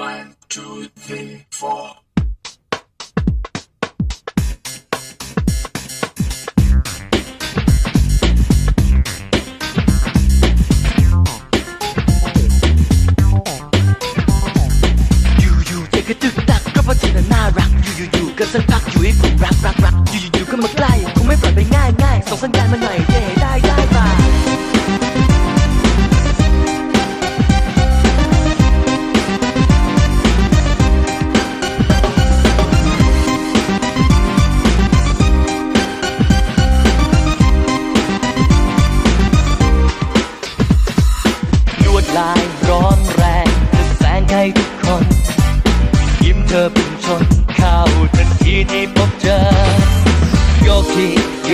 One, two, three,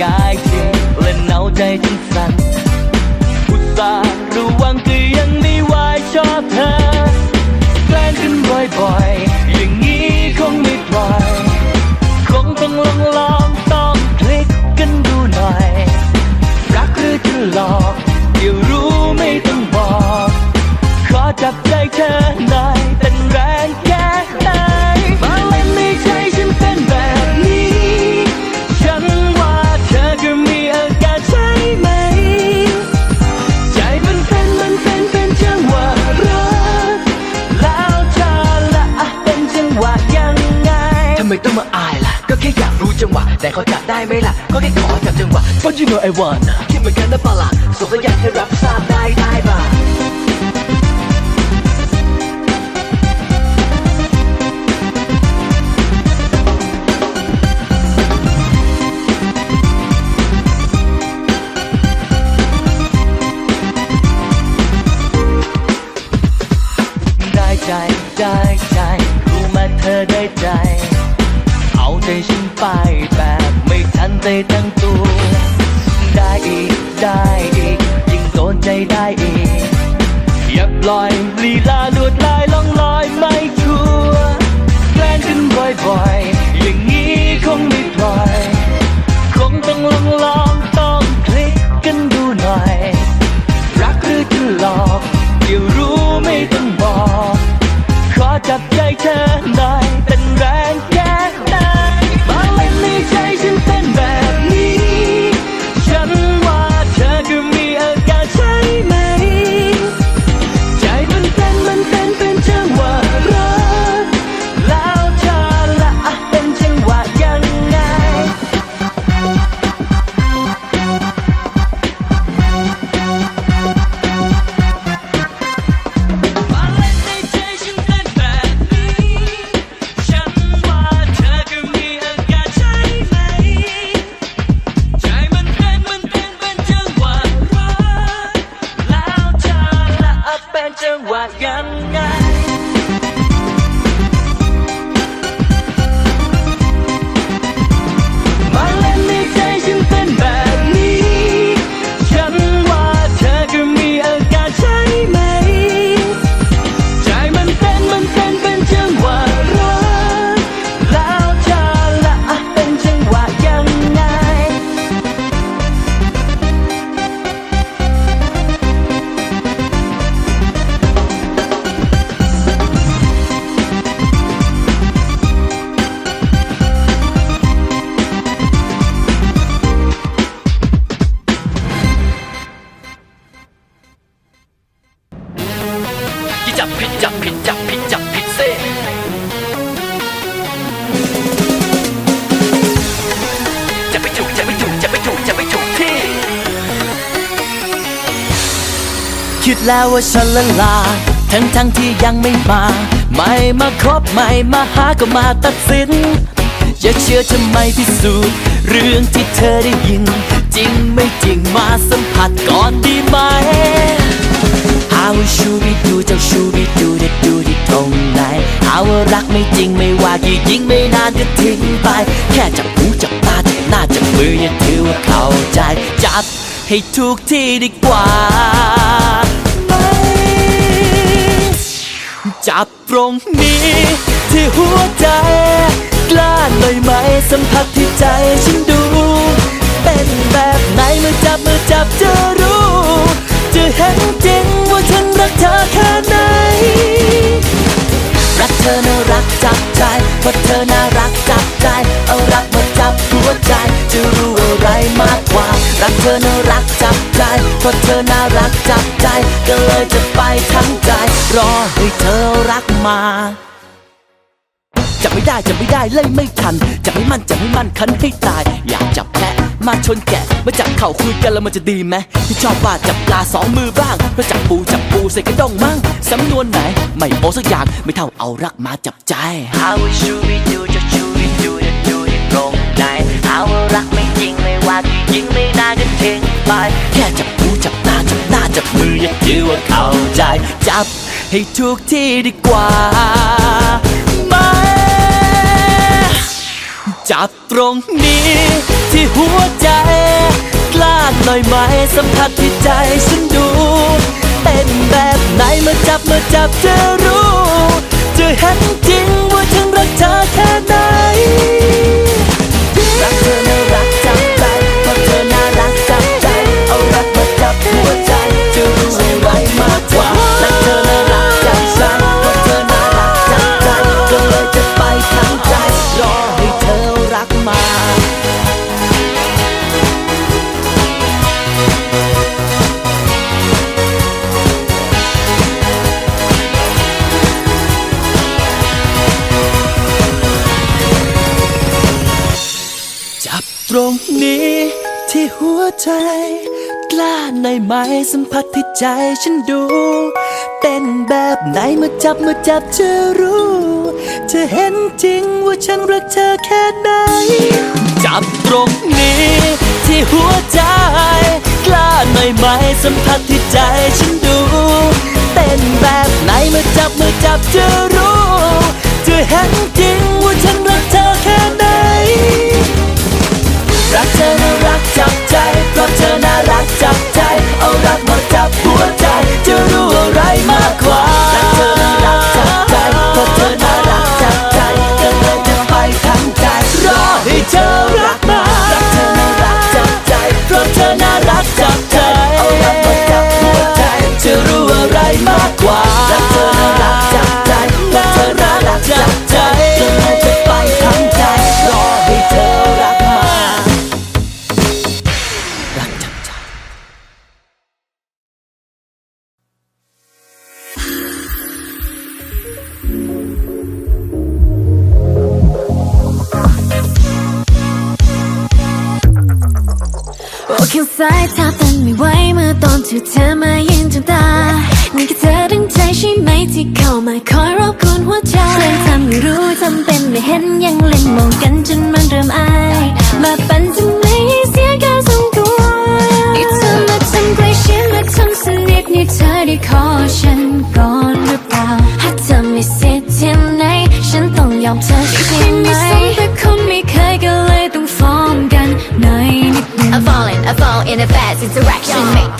ที่ย้ายทีเล่นเอาใจฉันสั่นอุตส่าห์ระวังก็ยังไม่ไหวชอบเธอ แกล้งกันบ่อยๆ อย่างนี้คงไม่ปล่อย คงต้องลองลองต้องคลิกกันดูหน่อย รักหรือจะหลอกเดี๋ยวรู้ไม่ต้องบอก ขอจับใจเธอหน่อยเป็นแรง ได้ไหมล่ะ ก็แค่ขอจับจังหวะ But you know I want คิดเหมือนกันนะปล่าล่ะส่งสัญญาณให้รับทราบได้ได้ป่ะ อย่าปล่อยลีลาลวดลายล่องลอยไม่ชัวร์แกล้งกันบ่อยๆ อย่างนี้คงไม่ปล่อย คงต้องลองลองต้องคลิกกันดูหน่อย รักหรือจะหลอกเดี๋ยวรู้ไม่ต้องบอก ขอจับใจเธอหน่อย บผิดจับผิดจับผิดจับผิดเส้จะไปถูกจะไปถูกจะไปถูกจะไปถูกที่ คิดแล้วว่าฉันละลายทั้งทั้งที่ยังไม่มา ไม่มาคบไม่มาหาก็มาตัดสิน อย่าเชื่อทำไมพิสูจน์เรื่องที่เธอได้ยิน จริงไม่จริงมาสัมผัสก่อนดีไหม หาว่าชูบิดูเจ้าชูบิดูเด็ดดูที่ตรงไหนหาว่ารักไม่จริงไม่ว่ากี่ยิ่งไม่นานก็ทิ้งไป แค่จับหูจับตาจับหน้าจับมืออย่าถือว่าเข้าใจ จับให้ถูกที่ดีกว่าไหมจับตรงนี้ที่หัวใจ กล้าหน่อยไหมสัมผัสที่ใจฉันดู เป็นแบบไหนเมื่อจับเมื่อจับเจ ธอน่ารักจับใจเพราะเธอน่ารักจับใจ เอารักมาจับหัวใจ จะรู้อะไรมากกว่า รักเธอน่ารักจับใจเพราะเธอน่ารักจับใจ ก็เลยจะไปทั้งใจ รอให้เธอรักมาจับไม่ได้จับไม่ได้เลยไม่ทันจับไม่มั่นจับไม่มั่นคันให้ตาย อยากจับแพะ มาชนแกะมาจับเข่าคุยกันแล้วมันจะดีไหมที่ชอบว่าจับปลาสองมือบ้างแล้วจับปูจับปูใส่กระด้งมั่งสำนวนไหน ไม่โอสักอย่างไม่เท่าเอารักมาจับใจ How should we do จะ should we do จะดูที่ตรงไหนเอารักไม่จริงไม่ว่ากี่ยิงไม่นานก็ทิ้งไปแค่จับหูจับตาจับหน้าจับมืออย่าถือว่าเข้าใจ จับให้ถูกที่ดีกว่า จับตรงนี้ ที่หัวใจ กล้าหน่อยไหมสัมผัสที่ใจฉันดู เป็นแบบไหนเมื่อจับเมื่อจับเธอรู้ จะเห็นจริงว่าฉันรักเธอแค่ไหนรักเธอ จับตรงนี้ ที่หัวใจ กล้าในอยไหมสัมผัสที่ใจฉันดูเป็นแบบไหนเมื่อจับเมื่อจับจะรู้จะเห็นจริงว่าฉันรักเธอแค่ไหน จับตรงนี้ ที่หัวใจ กล้าหน่อยไหมสัมผัสที่ใจฉันดูเป็นแบบไหนเมื่อจับเมื่อจับจะรู้จะเห็นจริงว่าฉันรักเธอแค่ไหน น่า เธอเธอมายืนจ้องตานี่แค่เธอตั้งใจใช่ไหมที่เข้ามาคอยรบกวนหัวใจเล่นทำไม่รู้ทำเป็นไม่เห็นยังเล่นมองกันจนมันเริ่มอายมาปั่นทำไมให้เสียการทรงตัวนี่เธอมาทำใกล้ชิดมาทำสนิทนี่เธอได้ขอฉันก่อนหรือเปล่าหากเธอไม่เสียทีไหนฉันต้องยอมเธอใช่ไหมแต่คนไม่เคยก็เลยต้องฟ้องกันหน่อยนิดนึง I fall in, I fall in a fast interaction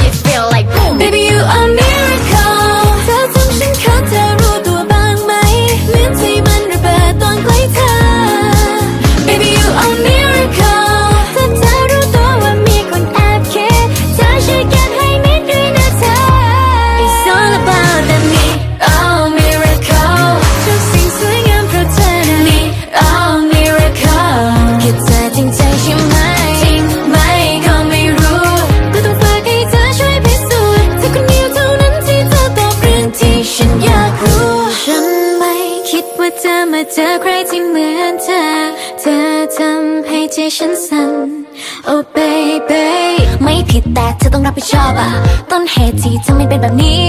ผิดแต่เธอต้องรับผิดชอบอะต้นเหตุที่ทำให้เป็นแบบนี้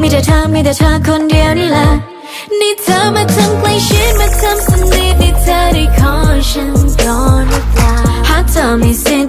มีแต่เธอมีแต่เธอคนเดียวนี่แหละนี่เธอมาทำใกล้ชิดมาทำสนิทนี่เธอได้ขอฉันก่อนหรือเปล่าหากเธอไมีสิ